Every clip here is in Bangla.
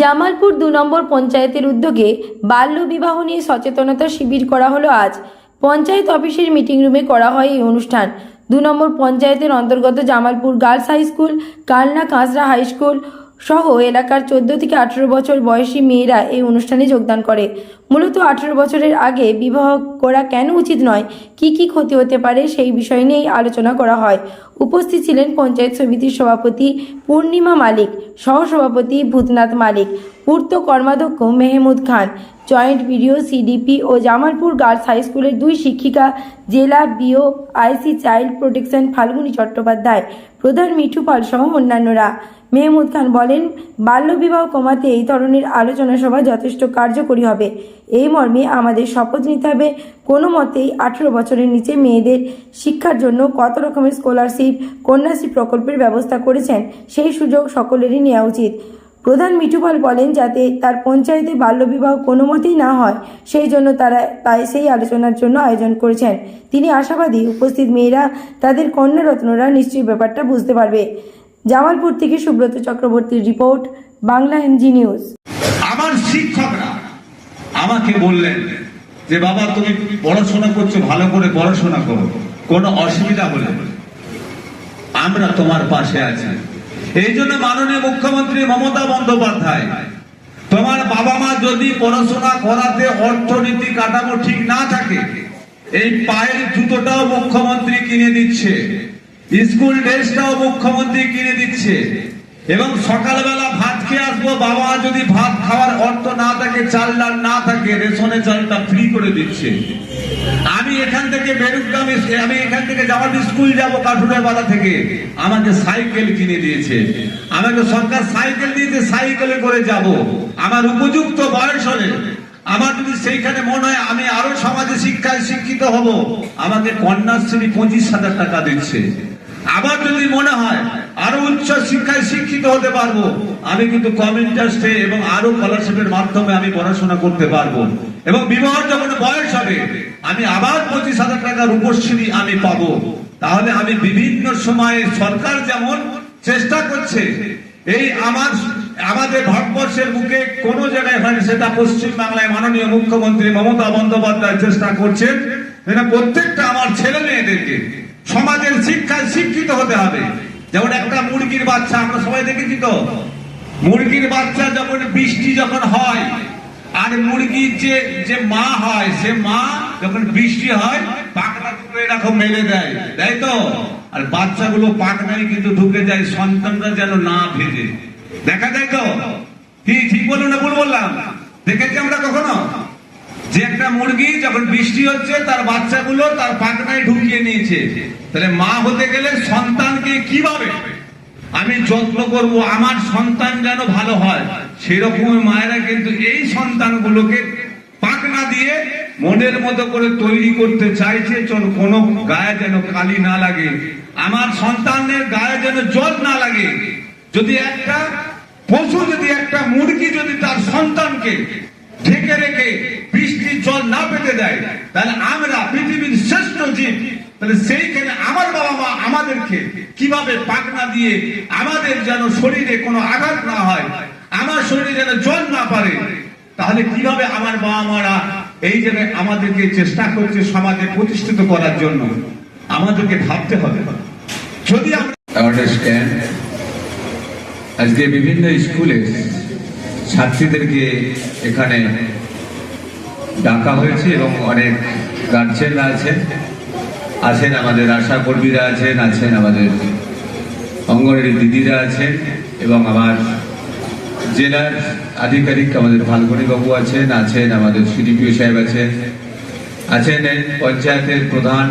জামালপুর দু নম্বর পঞ্চায়েতের উদ্যোগে বাল্য বিবাহ নিয়ে সচেতনতা শিবির করা হলো আজ। পঞ্চায়েত অফিসের মিটিং রুমে করা হয় এই অনুষ্ঠান। দু নম্বর পঞ্চায়েতের অন্তর্গত Jamalpur girls high school, Kalna Kanchra high school সহ এলাকার চোদ্দ থেকে আঠেরো বছর বয়সী মেয়েরা এই অনুষ্ঠানে যোগদান করে। মূলত আঠেরো বছরের আগে বিবাহ করা কেন উচিত নয়, কি কি ক্ষতি হতে পারে সেই বিষয় নিয়েই আলোচনা করা হয়। উপস্থিত ছিলেন পঞ্চায়েত সমিতির সভাপতি পূর্ণিমা মালিক, সহসভাপতি ভূতনাথ মালিক, পূর্ত কর্মাধ্যক্ষ Mehmud Khan, joint BDO CDP ও জামালপুর গার্লস হাই স্কুলের দুই শিক্ষিকা জেলা BO IC child protection Falguni Chattopadhyay, প্রধান মিঠু পাল সহ অন্যান্যরা। মেহমুদ খান বলেন, বাল্যবিবাহ কমাতে এই ধরনের আলোচনা সভা যথেষ্ট কার্যকরী হবে। এই মর্মে আমাদের শপথ নিতে হবে। কোনো মতেই আঠেরো বছরের নিচে মেয়েদের শিক্ষার জন্য কত রকমের স্কলারশিপ কন্যাশ্রী প্রকল্পের ব্যবস্থা করেছেন সেই সুযোগ সকলেরই নেওয়া উচিত। প্রধান মিঠুপাল বলেন, যাতে তার পঞ্চায়েতে বাল্যবিবাহ কোনো মতেই না হয়, সেই জন্য তারা তাই সেই আলোচনার জন্য আয়োজন করেছেন। তিনি আশাবাদী, উপস্থিত মেয়েরা, তাদের কন্যারত্নরা নিশ্চয়ই ব্যাপারটা বুঝতে পারবে। জামালপুর থেকে সুব্রত চক্রবর্তীর রিপোর্ট, বাংলা এনজি নিউজ। আমার শিক্ষকরা আমাকে বললেন যে, বাবা, তুমি পড়াশোনা করছ, ভালো করে পড়াশোনা করো। কোনো অসুবিধা হলে আমরা তোমার পাশে আছি। এই জন্য মাননীয় মুখ্যমন্ত্রী মমতা বন্দ্যোপাধ্যায়, তোমার বাবা মা যদি পড়াশোনা করাতে অর্থনীতি কাঠামো ঠিক না থাকে, এই পায়ের জুতোটাও মুখ্যমন্ত্রী কিনে দিচ্ছে, স্কুল ড্রেসটাও মুখ্যমন্ত্রী কিনে দিচ্ছে এবং সকালবেলা ভাত আসব বাবা যদি ভাত খাওয়ার অর্থ না থাকে, চাল ডাল না থাকে, রেশনে চালটা ফ্রি করে দিচ্ছে। আমি এখান থেকে বেরুগ্রামে আমি এখান থেকে যাওয়ার স্কুল যাব কাঠুরের বাধা থেকে। আমাকে সাইকেল কিনে দিয়েছে। আমাকে সরকার সাইকেল দিয়েছে, সাইকেলে করে যাব। আমার উপযুক্ত বয়স হলে, আমার যদি সেইখানে মনে হয় আমি আরও সমাজে শিক্ষায় শিক্ষিত হব, আমাকে কন্যাশ্রী পঁচিশ হাজার টাকা দিচ্ছে। আবার যদি মনে হয় আরও উচ্চ শিক্ষায় শিক্ষিত হতে পারব, আমি কিন্তু কম ইন্টারেস্টে এবং আরও স্কলারশিপের মাধ্যমে আমি পড়াশোনা করতে পারব। এবং বিবাহ যখন বয়স হবে, আমি আবার পঁচিশ হাজার টাকা রূপশ্রী আমি পাবো। তাহলে আমি বিভিন্ন সময়ে সরকার যেমন চেষ্টা করছে, এই আমার, আমাদের ভারতবর্ষের বুকে কোন জায়গায় হয় সেটা পশ্চিম বাংলায় মাননীয় মুখ্যমন্ত্রী মমতা বন্দ্যোপাধ্যায় চেষ্টা করছেন প্রত্যেকটা আমার ছেলে মেয়েদেরকে সমাজের শিক্ষায় শিক্ষিত হতে হবে। যেমন একটা মুরগির বাচ্চা, আমরা সবাই দেখেছি তো? মুরগির বাচ্চা যখন বৃষ্টি যখন হয়, আর মুরগির যে যে মা হয়, সে মা যখন বৃষ্টি হয় পাকড়া দুটো এরকম মেলে দেয় তাই তো? আর বাচ্চাগুলো পাকনায় কিন্তু ঢুকে যায়, সন্তানরা যেন না ভেজে। দেখা যায় তো? কি, ঠিক বলুন না ভুল বললাম? দেখেছি আমরা কখনো? যে একটা মুরগি যখন বৃষ্টি হচ্ছে, তার বাচ্চাগুলো তার পাকনায় ঢুকিয়ে নিয়েছে। তাহলে মা হতে গেলে সন্তানকে কীভাবে? আমি যত্ন করব, আমার সন্তান যেন ভালো হয়। সেরকম মায়েরা কিন্তু এই সন্তানগুলোকে পাকনা দিয়ে মনের মতো করে তৈরি করতে চাইছে, চল কোনো গায়ে যেন কালি না লাগে। আমার সন্তানের গায়ে যেন জল না লাগে। যদি একটা পশু, যদি একটা মুরগি যদি তার সন্তানকে ঢেকে রেখে বৃষ্টির জল না পেতে দেয়, তাহলে আমরা পৃথিবীর শ্রেষ্ঠ জীব। তাহলে সেইখানে আমার বাবা মা আমাদেরকে কীভাবে পাকনা দিয়ে আমাদের যেন শরীরে কোনো আঘাত না হয়, আমার শরীরে যেন জল না পারে, তাহলে কীভাবে আমার বাবা মারা এই জায়গায় আমাদেরকে চেষ্টা করছে সমাজে প্রতিষ্ঠিত করার জন্য, আমাদেরকে ভাবতে হবে। যদি আজকে বিভিন্ন স্কুলে ছাত্রীদেরকে এখানে ডাকা হয়েছে এবং অনেক গার্জেনরা আছেন। আছেন আমাদের আশাকর্মীরা আছেন আছেন আমাদের অঙ্গনের দিদিরা আছেন এবং আমার জেলার আধিকারিক আমাদের ফাল্গুনী বাবু আছেন আছেন আমাদের সিডিপিও সাহেব আছেন আছেন পঞ্চায়েতের প্রধান,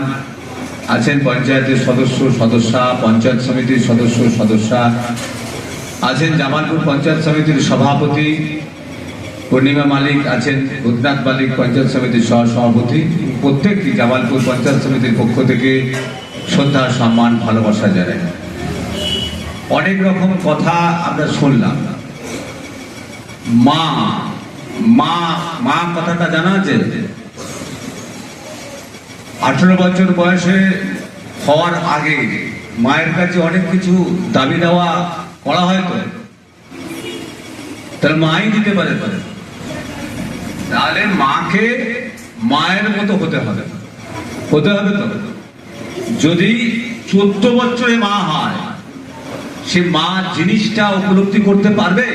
আছেন পঞ্চায়েতের সদস্য, সদস্যা, পঞ্চায়েত সমিতির সদস্য, সদস্যা, আছেন জামালপুর পঞ্চায়েত সমিতির সভাপতি পূর্ণিমা মালিক আছেন ভূতনাথ মালিক পঞ্চায়েত সমিতির সহ সভাপতি প্রত্যেকটি জামালপুর পঞ্চায়েত সমিতির পক্ষ থেকে শ্রদ্ধা, সম্মান, ভালোবাসা জানাই। অনেক রকম কথা আমরা শুনলাম। মা মা মা কথাটা জানা আছে? আঠেরো বছর বয়সে হওয়ার আগে মায়ের কাছে অনেক কিছু দাবি দেওয়া করা হয় তো? তাহলে মাই দিতে পারে পারে তাহলে মাকে মায়ের মতো হতে হবে। হতে হবে তো? যদি চোদ্দ বছরে মা হয়, সে মা জিনিসটা উপলব্ধি করতে পারবে?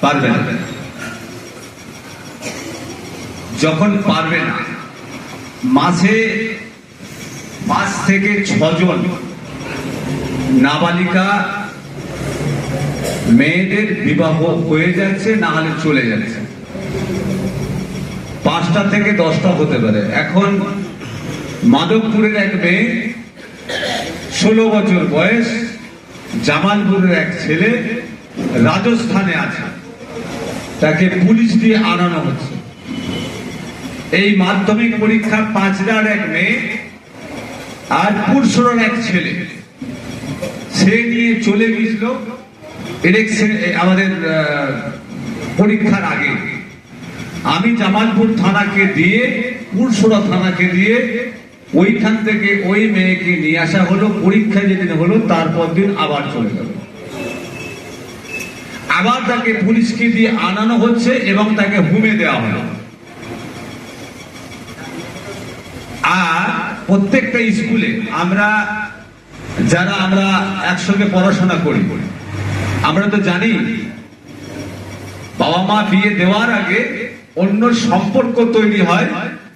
পারবে না। যখন পারবে না, মাসে পাঁচ থেকে ছজন নাবালিকা মেয়েদের বিবাহ হয়ে যাচ্ছে, না হলে চলে যাচ্ছে। পাঁচটা থেকে দশটা হতে পারে। এখন মাধবপুরের এক মেয়ে, ষোলো বছর বয়স, জামালপুরের এক ছেলে রাজস্থানে আছে। তাকে পুলিশ দিয়ে আনানো হচ্ছে। এই মাধ্যমিক পরীক্ষা পাঁচদার এক মেয়ে আর পুরসুরের এক ছেলে। সে নিয়ে চলে গেছিল আমাদের পরীক্ষার আগে। আমি জামালপুর থানাকে দিয়ে পুরসুরা থানাকে দিয়ে ওইখান থেকে ওই মেয়েকে নিয়ে আসা হলো, পরীক্ষা যেদিন হলো, তারপর দিন আবার চলে গেল। আবার তাকে পুলিশকে দিয়ে আনানো হচ্ছে এবং তাকে হুমে দেওয়া হলো। আর প্রত্যেকটা স্কুলে আমরা, যারা আমরা একসঙ্গে পড়াশোনা করি, আমরা তো জানি, বাবা মা বিয়ে দেওয়ার আগে অন্য সম্পর্ক তৈরি হয়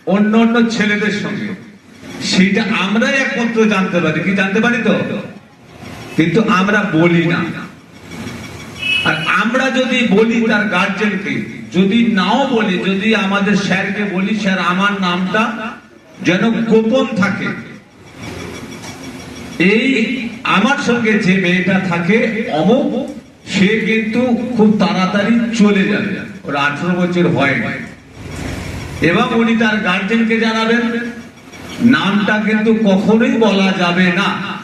অন্য অন্য ছেলেদের সঙ্গে। সেটা আমরাই একমাত্র জানতে পারি। কি জানতে পারি তো? কিন্তু আমরা বলি না। আর আমরা যদি বলি তার গার্জেনকে যদি নাও বলি, যদি আমাদের স্যারকে বলি, স্যার, আমার নামটা যেন গোপন থাকে। এই আমার সঙ্গে যে মেয়েটা থাকে অমুক, সে কিন্তু খুব তাড়াতাড়ি চলে যাবে। ওর আঠারো বছর হয় এবং উনি তার গার্জেনকে জানাবেন, নামটা কিন্তু কখনোই বলা যাবে না।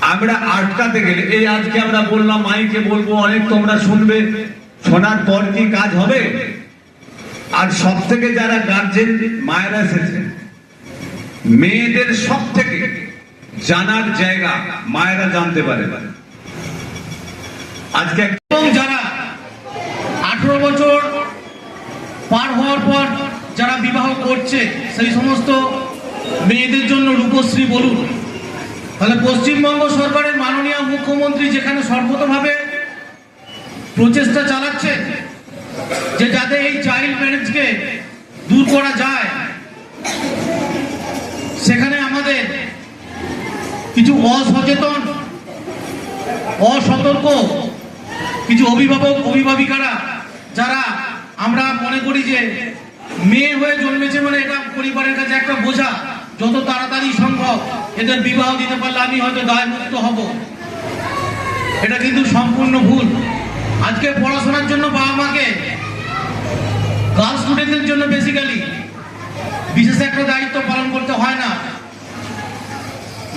আমরা আটকাতে গেলে, এই আজকে আমরা বললাম, মাইকে বলব, অনেক তোমরা শুনবে, শোনার পর কি কাজ হবে? আর সব থেকে যারা গার্জেন মায়েরা এসেছে। মেয়েদের সব থেকে জানার জায়গা মায়েরা জানতে পারে। আজকে এক- এবং যারা বছর পার হওয়ার পর যারা বিবাহ করছে, সেই সমস্ত মেয়েদের জন্য রূপশ্রী বলুন। তাহলে পশ্চিমবঙ্গ সরকারের মাননীয় মুখ্যমন্ত্রী যেখানে সর্বতভাবে প্রচেষ্টা চালাচ্ছে যে যাতে এই চাইল্ড ম্যারেজকে দূর করা যায়, সেখানে আমাদের কিছু অসচেতন, অসতর্ক কিছু অভিভাবক, অভিভাবিকারা যারা আমরা মনে করি যে মেয়ে হয়ে জন্মেছে মানে এটা পরিবারের কাছে একটা বোঝা, যত তাড়াতাড়ি সম্ভব এদের বিবাহ দিতে পারলে আমি হয়তো দায়মুক্ত হব। এটা কিন্তু সম্পূর্ণ ভুল। আজকে পড়াশোনার জন্য বাবা মাকে গার্লস স্টুডেন্টদের জন্য বেসিক্যালি বিশেষ একটা দায়িত্ব পালন করতে হয় না।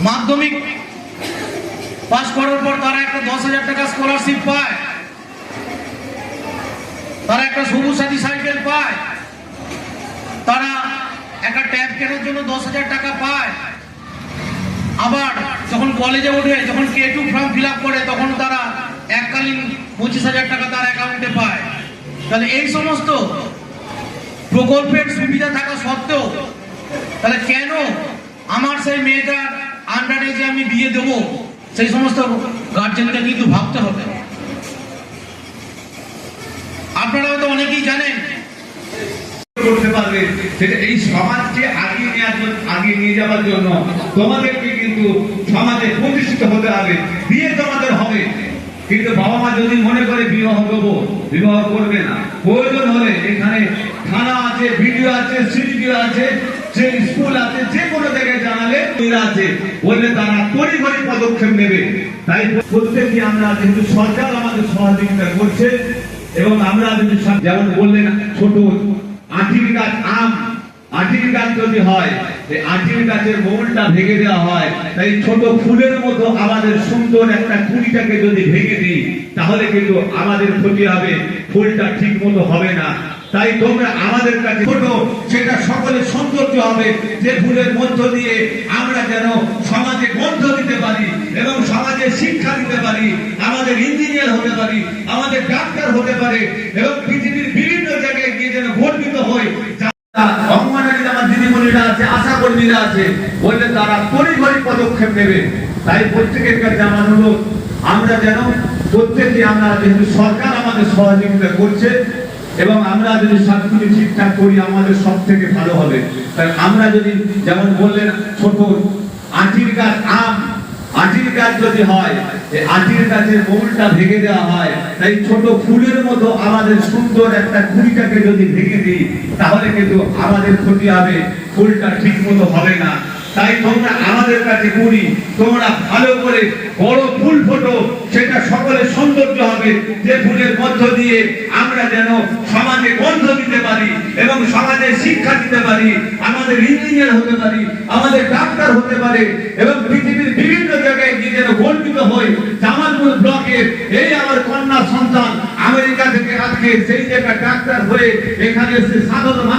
মাধ্যমিক পাস করার পর তারা একটা দশ হাজার টাকা স্কলারশিপ পায়। তারা একটা সবুজ সাথী সাইকেল পায়। তারা একটা ট্যাব কেনার জন্য দশ হাজার টাকা পায়। আবার যখন কলেজে ওঠে, যখন কে টু ফর্ম ফিল করে, তখন তারা এককালীন পঁচিশ হাজার টাকা তার অ্যাকাউন্টে পায়। তাহলে এই সমস্ত প্রকল্পের সুবিধা থাকা সত্ত্বেও, তাহলে কেন আমার সেই মেয়েটার আন্ডারে যে আমি বিয়ে দেবো? সেই সমস্ত গার্জেনকে কিন্তু ভাবতে হবে। জানেন? করতে পারবে। সেটা এই সমাজকে আগিয়ে নেওয়ার জন্য আগিয়ে নিয়ে যাওয়ার জন্য তোমাদেরকে কিন্তু সমাজে প্রতিষ্ঠিত হতে হবে, বিয়ে তোমাদের হবে। কিন্তু বাবা মা যদি মনে করে বিবাহ দেবো, বিবাহ করবে না। প্রয়োজন হলে এখানে থানা আছে ভিডিও আছে সিডিও আছে, যে স্কুল আছে, যে কোনো জায়গায় জানালে আছে। বললে তারা তড়িঘড়ি পদক্ষেপ নেবে। তাই প্রত্যেককে আমরা যেহেতু সরকার আমাদের সহযোগিতা করছে। এবং আমরা যদি যেমন বললেন ছোট আঠির গাছ আম, আঠির গাছ যদি হয়, এই গাছের মূলটা ভেঙে দেওয়া হয়, তাই ছোট ফুলের মতো আমাদের সুন্দর একটা কুড়িটাকে যদি ভেঙে দিই, তাহলে কিন্তু আমাদের ক্ষতি হবে, ফুলটা ঠিক মতো হবে না। তাই তোমরা আমাদের কাছে ছোট, সেটা সকলের সৌন্দর্য হবে যে ফুলের মধ্য দিয়ে আমরা যেন সমাজে গন্ধ দিতে পারি এবং সমাজে শিক্ষা দিতে পারি, আমাদের ইঞ্জিনিয়ার হতে পারি, আমাদের ডাক্তার হতে পারে এবং পৃথিবীর বিভিন্ন জায়গায় গিয়ে যেন গর্বিত হই। অঙ্গনারী আমার দিদিমণিরা আছে, আশা কর্মীরা আছে, বললে তারা তড়িঘড়ি পদক্ষেপ নেবে। তাই প্রত্যেকের কাছে আমার অনুরোধ, আমরা যেন প্রত্যেকে আমরা যেহেতু সরকার আমাদের সহযোগিতা করছে এবং আমরা যদি সবকিছু ঠিকঠাক করি, আমাদের সব থেকে ভালো হবে। আমরা যদি যেমন বললেন ছোট আটির গাছ, আম, আটির গাছ যদি হয় আটির গাছের মূলটা ভেঙে দেওয়া হয়, তাই ছোট ফুলের মতো আমাদের সুন্দর একটা কুড়িটাকে যদি ভেঙে দিই, তাহলে কিন্তু আমাদের ক্ষতি হবে, ফুলটা ঠিক মতো হবে না। তাই তোমরা আমাদের কাছে কুড়ি তোমরা ভালো করে বড় ফুল ফোটো, সেটা সকলের সৌন্দর্য হবে। যে ফুলের মধ্য দিয়ে আমরা যেন সমাজে গন্ধ দিতে পারি এবং সমাজে শিক্ষা দিতে পারি, আমাদের ইঞ্জিনিয়ার হতে পারি, আমাদের ডাক্তার হতে পারে এবং পৃথিবীর বিভিন্ন জায়গায় গিয়ে যেন গর্বিত হই। জামালপুর ব্লকের এই আমার কন্যা সন্তান আমেরিকা থেকে আজকে সেই জায়গায় ডাক্তার হয়ে এখানে এসে সাধারণ